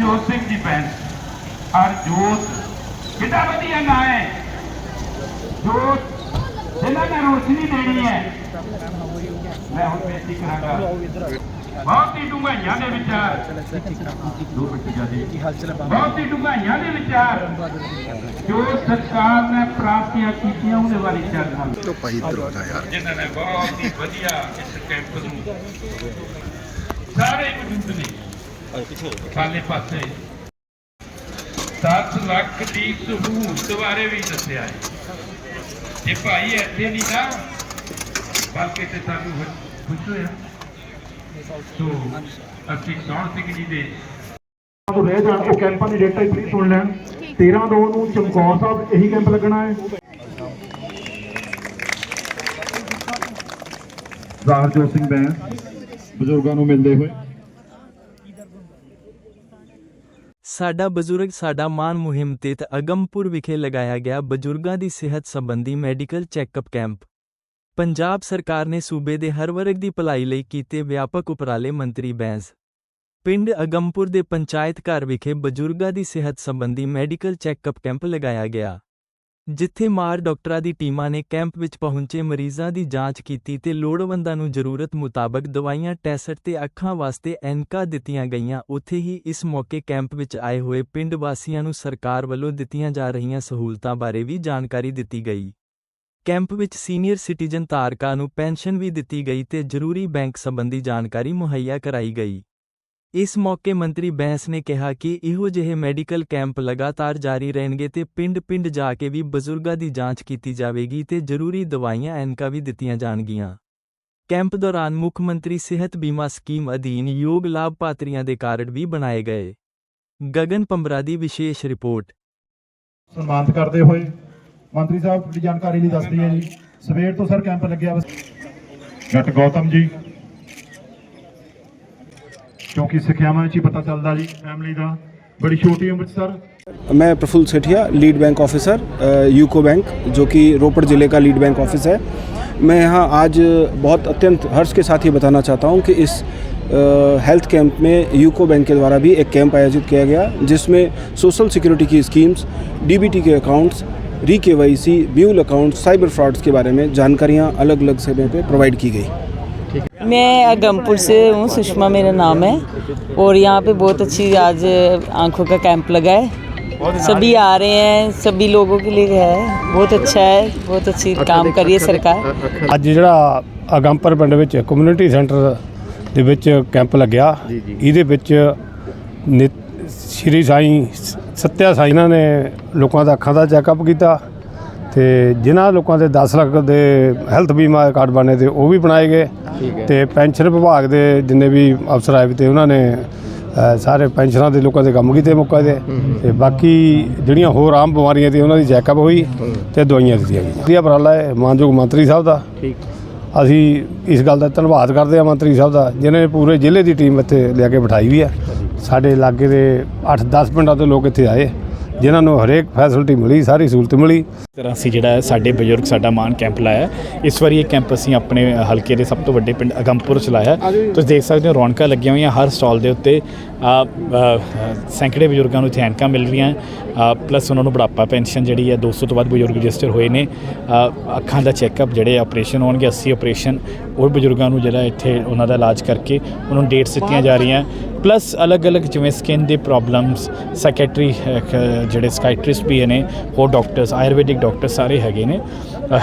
ਹਰਜੋਤ ਸਿੰਘ ਜੀ ਭੈਣ ਹਰਜੋਤ ਕਿੰਨਾ ਵਧੀਆ ਨਾਂ ਹੈ ਜੋਤ ਜਿਨ੍ਹਾਂ ਨੇ ਰੋਸ਼ਨੀ ਦੇਣੀ ਹੈ ਮੈਂ ਹੁਣ ਬੇਨਤੀ ਕਰਾਂਗਾ ਬਹੁਤ ਹੀ ਡੂੰਘਾਈਆਂ ਦੇ ਵਿਚਾਰ ਦੋ ਮਿੰਟ ਜਿਆਦੇ ਬਹੁਤ ਹੀ ਡੂੰਘਾਈਆਂ ਦੇ ਵਿਚਾਰ ਜੋ ਸਰਕਾਰ ਨੇ ਪ੍ਰਾਪਤੀਆਂ ਕੀਤੀਆਂ ਉਹਦੇ ਬਾਰੇ ਚਰਚਾ ਤੋਂ ਭਾਈ ਇੱਧਰ ਹੋ ਜਾ ਯਾਰ ਜਿਨ੍ਹਾਂ ਨੇ ਬਹੁਤ ਹੀ ਵਧੀਆ ਇਸ ਕੈਂਪ ਨੂੰ ਸਾਰੇ ਮੌਜੂਦ ਨੇ ਖਾਲੇ ਪਾਸੇ 7 ਲੱਖ ਦੀ ਸਹੂਲਤ ਬਾਰੇ ਵੀ ਦੱਸਿਆ ਹੈ। ਇਹ ਭਾਈ ਇੱਥੇ ਨਹੀਂ ਨਾ ਬਲਕਿ ਤੇ ਸਾਨੂੰ ਖੁਸ਼- ਖੁਸ਼ ਹੋਇਆ। ਸੋ ਅਸੀਂ ਸੌਣ ਸਿੰਘ ਜੀ ਦੇ ਤੋਂ ਰਹਿ ਜਾਣ ਉਹ ਕੈਂਪਾਂ ਦੀ ਡੇਟਾ ਹੀ ਪਲੀਜ਼ ਸੁਣ ਲੈਣ। 13 ਦੋ ਨੂੰ ਚਮਕੌਰ ਸਾਹਿਬ ਇਹੀ ਕੈਂਪ ਲੱਗਣਾ ਹੈ। ਜ਼ਾਹਰਜੋਤ ਸਿੰਘ ਬੈਂ ਬਜ਼ੁਰਗਾਂ ਨੂੰ ਮਿਲਦੇ ਹੋਏ। ਸਾਡਾ ਬਜ਼ੁਰਗ ਸਾਡਾ ਮਾਨ ਮੁਹਿੰਮ ਤਹਿਤ ਅਗੰਮਪੁਰ ਵਿਖੇ ਲਗਾਇਆ ਗਿਆ ਬਜ਼ੁਰਗਾਂ ਦੀ ਸਿਹਤ ਸੰਬੰਧੀ ਮੈਡੀਕਲ ਚੈੱਕਅਪ ਕੈਂਪ। ਪੰਜਾਬ ਸਰਕਾਰ ਨੇ ਸੂਬੇ ਦੇ ਹਰ ਵਰਗ ਦੀ ਭਲਾਈ ਲਈ ਕੀਤੇ ਵਿਆਪਕ ਉਪਰਾਲੇ ਮੰਤਰੀ ਬੈਂਸ। ਪਿੰਡ ਅਗੰਮਪੁਰ ਦੇ ਪੰਚਾਇਤ ਘਰ ਵਿਖੇ ਬਜ਼ੁਰਗਾਂ ਦੀ ਸਿਹਤ ਸੰਬੰਧੀ ਮੈਡੀਕਲ ਚੈੱਕਅਪ ਕੈਂਪ ਲਗਾਇਆ ਗਿਆ। ਜਿੱਥੇ ਮਾਰ ਡਾਕਟਰਾਂ ਦੀ ਟੀਮਾਂ ਨੇ ਕੈਂਪ ਵਿੱਚ ਪਹੁੰਚੇ ਮਰੀਜ਼ਾਂ ਦੀ ਜਾਂਚ ਕੀਤੀ ਤੇ ਲੋੜਵੰਦਾਂ ਨੂੰ ਜ਼ਰੂਰਤ ਮੁਤਾਬਕ ਦਵਾਈਆਂ, ਟੈਸਟ ਤੇ ਅੱਖਾਂ ਵਾਸਤੇ ਐਨਕਾ ਦਿੱਤੀਆਂ ਗਈਆਂ। ਉੱਥੇ ਹੀ ਇਸ ਮੌਕੇ ਕੈਂਪ ਵਿੱਚ ਆਏ ਹੋਏ ਪਿੰਡ ਵਾਸੀਆਂ ਨੂੰ ਸਰਕਾਰ ਵੱਲੋਂ ਦਿੱਤੀਆਂ ਜਾ ਰਹੀਆਂ ਸਹੂਲਤਾਂ ਬਾਰੇ ਵੀ ਜਾਣਕਾਰੀ ਦਿੱਤੀ ਗਈ। ਕੈਂਪ ਵਿੱਚ ਸੀਨੀਅਰ ਸਿਟੀਜ਼ਨ ਧਾਰਕਾਂ ਨੂੰ ਪੈਨਸ਼ਨ ਵੀ ਦਿੱਤੀ ਗਈ ਤੇ ਜ਼ਰੂਰੀ ਬੈਂਕ ਸੰਬੰਧੀ ਜਾਣਕਾਰੀ ਮੁਹੱਈਆ ਕਰਾਈ ਗਈ। ਇਸ ਮੌਕੇ ਮੰਤਰੀ ਬੈਂਸ ਨੇ ਕਿਹਾ ਕਿ ਇਹੋ ਜਿਹੇ ਮੈਡੀਕਲ ਕੈਂਪ ਲਗਾਤਾਰ ਜਾਰੀ ਰਹਿਣਗੇ ਤੇ ਪਿੰਡ-ਪਿੰਡ ਜਾ ਕੇ ਵੀ ਬਜ਼ੁਰਗਾਂ ਦੀ ਜਾਂਚ ਕੀਤੀ ਜਾਵੇਗੀ ਤੇ ਜ਼ਰੂਰੀ ਦਵਾਈਆਂ ਐਨਕਾਂ ਵੀ ਦਿੱਤੀਆਂ ਜਾਣਗੀਆਂ। ਕੈਂਪ ਦੌਰਾਨ ਮੁੱਖ ਮੰਤਰੀ ਸਿਹਤ ਬੀਮਾ ਸਕੀਮ ਅਧੀਨ ਯੋਗ ਲਾਭਪਾਤਰੀਆਂ ਦੇ ਕਾਰਡ ਵੀ ਬਣਾਏ ਗਏ। ਗਗਨ ਪੰਬਰਾ ਦੀ ਵਿਸ਼ੇਸ਼ ਰਿਪੋਰਟ। ਸਨਮਾਨਿਤ ਕਰਦੇ ਹੋਏ ਮੰਤਰੀ ਸਾਹਿਬ ਦੀ ਜਾਣਕਾਰੀ ਲਈ ਦੱਸਦੀ ਹੈ ਜੀ। ਸਵੇਰ ਤੋਂ ਸਰ ਕੈਂਪ ਲੱਗਿਆ ਜੱਟ ਗੌਤਮ ਜੀ ਕਿਉਂਕਿ ਸਿੱਖਿਆਵਾਂ ਵਿੱਚ ਹੀ ਪਤਾ ਚੱਲਦਾ ਜੀ ਫੈਮਿਲੀ ਦਾ ਬੜੀ ਛੋਟੀ ਉਮਰ 'ਚ ਸਰ मैं Praful Sethia lead bank officer UCO bank जो कि रोपड़ ज़िले का लीड बैंक ऑफिस है मैं यहाँ आज बहुत अत्यंत हर्ष के साथ ये बताना चाहता हूँ कि इस हेल्थ कैंप में यूको बैंक के द्वारा भी एक कैंप आयोजित किया गया जिसमें सोशल सिक्योरिटी की स्कीम्स डीबीटी के accounts re K Y C mule accounts cyber frauds के बारे में जानकारियाँ अलग अलग समय पे प्रोवाइड की गई मैं अगमपुर से हूँ सुषमा मेरा नाम है और यहाँ पे बहुत अच्छी आज आंखों का कैंप लगा है सभी आ रहे हैं सभी लोगों के लिए है बहुत अच्छा है बहुत अच्छी काम करी है सरकार ਅੱਜ ਜਿਹੜਾ ਅਗੰਪਰ ਪਿੰਡ ਵਿੱਚ ਕਮਿਊਨਿਟੀ ਸੈਂਟਰ ਦੇ ਵਿੱਚ ਕੈਂਪ ਲੱਗਿਆ ਇਹਦੇ ਵਿੱਚ ਨਿਤ- ਸ਼੍ਰੀ ਸਾਈਂ ਸ- ਸੱਤਿਆ ਸਾਈਂ ਇਹਨਾਂ ਨੇ ਲੋਕਾਂ ਦਾ ਅੱਖਾਂ ਦਾ ਚੈੱਕਅਪ ਕੀਤਾ ਤੇ ਜਿਨ੍ਹਾਂ ਲੋਕਾਂ ਦੇ 10 ਲੱਖ ਦੇ ਹੈਲਥ ਬੀਮਾ ਕਾਰਡ ਬਣੇ ਤੇ ਉਹ ਵੀ ਬਣਾਏ ਗਏ ਤੇ ਪੈਨਸ਼ਨ ਵਿਭਾਗ ਦੇ ਜਿੰਨੇ ਵੀ ਅਫਸਰ ਆਏ ਤੇ ਉਹਨਾਂ ਨੇ ਅ, ਸਾਰੇ ਪੈਨਸ਼ਨਾਂ ਦੇ ਲੋਕਾਂ ਦੇ ਕੰਮ ਕੀਤੇ ਮੌਕੇ ਤੇ। ਤੇ ਬਾਕੀ ਜਿਹੜੀਆਂ ਹੋਰ ਆਮ ਬਿਮਾਰੀਆਂ ਤੇ ਉਹਨਾਂ ਦੀ ਚੈੱਕਅਪ ਹੋਈ ਤੇ ਦਵਾਈਆਂ ਦਿੱਤੀਆਂ ਗਈਆਂ। ਵਧੀਆ ਉਪਰਾਲਾ ਹੈ ਮਾਨਯੋਗ ਮੰਤਰੀ ਸਾਹਿਬ ਦਾ। ਅਸੀਂ ਇਸ ਗੱਲ ਦਾ ਧੰਨਵਾਦ ਕਰਦੇ ਹਾਂ ਮੰਤਰੀ ਸਾਹਿਬ ਦਾ ਜਿਨ੍ਹਾਂ ਨੇ ਪੂਰੇ ਜ਼ਿਲ੍ਹੇ ਦੀ ਟੀਮ ਇੱਥੇ ਲਿਆ ਕੇ ਬਿਠਾਈ ਵੀ ਹੈ। ਸਾਡੇ ਇਲਾਕੇ ਦੇ 8-10 ਪਿੰਡਾਂ ਤੋਂ ਲੋਕ ਇੱਥੇ ਆਏ। ਜਿਨ੍ਹਾਂ ਨੂੰ ਹਰੇਕ ਫੈਸਿਲਿਟੀ ਮਿਲੀ ਸਾਰੀ ਸਹੂਲਤ ਮਿਲੀ। ਤਰ੍ਹਾਂ ਅਸੀਂ ਜਿਹੜਾ ਹੈ ਸਾਡੇ ਬਜ਼ੁਰਗ ਸਾਡਾ ਮਾਨ ਕੈਂਪ ਲਾਇਆ ਹੈ। ਇਸ ਵਾਰੀ ਇਹ ਕੈਂਪ ਅਸੀਂ ਆਪਣੇ ਹਲਕੇ ਦੇ ਸਭ ਤੋਂ ਵੱਡੇ ਪਿੰਡ ਅਗੰਪੁਰ ਚ ਲਾਇਆ ਹੈ। ਤੁਸੀਂ ਦੇਖ ਸਕਦੇ ਹੋ ਰੌਣਕਾਂ ਲੱਗੀਆਂ ਹੋਈਆਂ ਹਰ ਸਟਾਲ ਦੇ ਉੱਤੇ। ਆ, ਸੈਂਕੜੇ ਬਜ਼ੁਰਗਾਂ ਨੂੰ ਇੱਥੇ ਐਨਕਾਂ ਮਿਲ ਰਹੀਆਂ ਪਲੱਸ ਉਹਨਾਂ ਨੂੰ ਬੁਢਾਪਾ ਪੈਨਸ਼ਨ ਜਿਹੜੀ ਹੈ 200 ਤੋਂ ਵੱਧ ਬਜ਼ੁਰਗ ਰਜਿਸਟਰ ਹੋਏ ਨੇ। ਅ, ਅੱਖਾਂ ਦਾ ਚੈੱਕਅਪ ਜਿਹੜੇ ਆਪਰੇਸ਼ਨ ਹੋਣਗੇ 80 ਆਪਰੇਸ਼ਨ ਉਹ ਬਜ਼ੁਰਗਾਂ ਨੂੰ ਜਿਹੜਾ ਇੱਥੇ ਉਹਨਾਂ ਦਾ ਇਲਾਜ ਕਰਕੇ ਉਹਨਾਂ ਨੂੰ ਡੇਟਸ ਦਿੱਤੀਆਂ ਜਾ ਰਹੀਆਂ। ਪਲੱਸ ਅਲੱਗ-ਅਲੱਗ ਜਿਵੇਂ ਸਕਿਨ ਦੀ ਪ੍ਰੋਬਲਮਸ ਸਾਈਕੈਟਰੀ ਜਿਹੜੇ ਸਕਾਈਟ੍ਰਿਸਟ ਵੀ ਨੇ ਹੋਰ ਡਾਕਟਰਸ ਆਯੁਰਵੈਦਿਕ ਡਾਕਟਰ ਸਾਰੇ ਹੈਗੇ ਨੇ।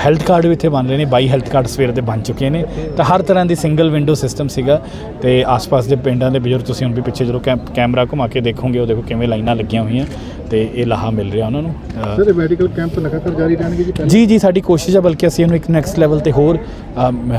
ਹੈਲਥ ਕਾਰਡ ਵੀ ਇੱਥੇ ਬਣ ਰਹੇ ਨੇ, ਬਾਈ ਹੈਲਥ ਕਾਰਡ ਸਵੇਰ ਦੇ ਬਣ ਚੁੱਕੇ ਨੇ। ਤਾਂ ਹਰ ਤਰ੍ਹਾਂ ਦੀ ਸਿੰਗਲ ਵਿੰਡੋ ਸਿਸਟਮ ਸੀਗਾ ਤੇ ਆਸ-ਪਾਸ ਦੇ ਪਿੰਡਾਂ ਦੇ ਬਜ਼ੁਰਗ ਤੁਸੀਂ ਹੁਣ ਵੀ ਪਿੱਛੇ ਜਦੋਂ ਕੈਮ- ਕੈਮਰਾ ਘੁਮਾ ਕੇ ਦੇਖੋਗੇ, ਉਹ ਦੇਖੋ ਕਿਵੇਂ ਲਾਈਨਾਂ ਲੱਗੀਆਂ ਹੋਈਆਂ। ਤੇ ਇਹ ਲਾਹਾ ਮਿਲ ਰਿਹਾ ਉਹਨਾਂ ਨੂੰ। ਅ, ਸਰ ਮੈਡੀਕਲ ਕੈਂਪ ਲਗਾਤਾਰ ਜਾਰੀ ਰਹਿਣਗੇ ਜੀ ਜੀ ਜੀ ਸਾਡੀ ਕੋਸ਼ਿਸ਼ ਹੈ ਬਲਕਿ ਅਸੀਂ ਇਹਨੂੰ ਇੱਕ ਨੈਕਸਟ ਲੈਵਲ ਤੇ ਹੋਰ ਅਮ,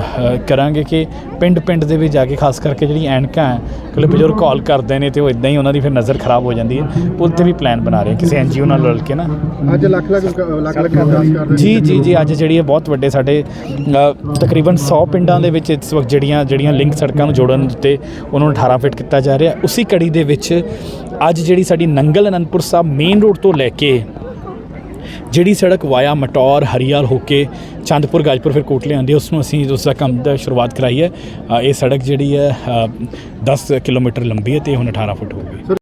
ਕਰਾਂਗੇ ਕਿ ਪਿੰਡ ਪਿੰਡ ਦੇ ਵਿੱਚ ਜਾ ਕੇ ਖਾਸ ਕਰਕੇ ਜਿਹੜੀ ਐਨਕਾਂ ਹੈ ਕਿ ਬਜ਼ੁਰਗ ਕਾਲ ਕਰਦੇ ਨੇ ਤੇ ਉਹ ਇਦਾਂ ਹੀ ਉਹਨਾਂ ਦੀ ਫਿਰ ਨਜ਼ਰ ਖਰਾਬ ਹੋ ਜਾਂਦੀ ਹੈ। ਉੱਥੇ ਵੀ ਪਲਾਨ ਬਣਾ ਰਹੇ ਹਾਂ ਕਿਸੇ ਐਨਜੀਓ ਨਾਲ ਰਲ ਕੇ ਨਾ। ਅੱਜ ਲੱਖ ਲੱਖ ਲੱਖ ਲੱਖ ਜਾਰੀ ਕਰ ਜੀ ਜੀ ਜੀ ਅੱਜ ਜਿਹੜੀ ਹੈ ਬਹੁਤ ਵੱਡੇ ਸਾਡੇ ਅ, ਤਕਰੀਬਨ 100 ਪਿੰਡਾਂ ਦੇ ਵਿੱਚ ਇਸ ਵਕਤ ਜਿਹੜੀਆਂ ਜਿਹੜੀਆਂ ਲਿੰਕ ਸੜਕਾਂ ਨੂੰ ਜੋੜਨ ਉੱਤੇ ਉਹਨਾਂ ਨੂੰ 18 ਫਿਟ ਕੀਤਾ ਜਾ ਰਿਹਾ। ਉਸੇ ਕੜੀ ਦੇ ਵਿੱਚ ਅੱਜ ਜਿਹੜੀ ਸਾਡੀ ਨੰਗਲ ਅਨੰਦਪੁਰ ਸਾਹਿਬ ਮੇਨ ਰੋਡ ਤੋਂ ਲੈ ਕੇ ਜਿਹੜੀ ਸੜਕ ਵਾਇਆ ਮਟੌਰ ਹਰੀਆਲ ਹੋ ਕੇ ਚੰਦਪੁਰ ਗਾਜਪੁਰ ਫਿਰ ਕੋਟਲੇ ਆਉਂਦੀ ਹੈ ਉਸ ਨੂੰ ਅਸੀਂ ਉਸ ਦਾ ਕੰਮ ਦਾ ਸ਼ੁਰੂਆਤ ਕਰਾਈ ਹੈ। ਇਹ ਸੜਕ ਜਿਹੜੀ ਹੈ ਅ, 10 ਕਿਲੋਮੀਟਰ ਲੰਬੀ ਹੈ ਤੇ ਹੁਣ 18 ਫੁੱਟ ਹੋ ਗਈ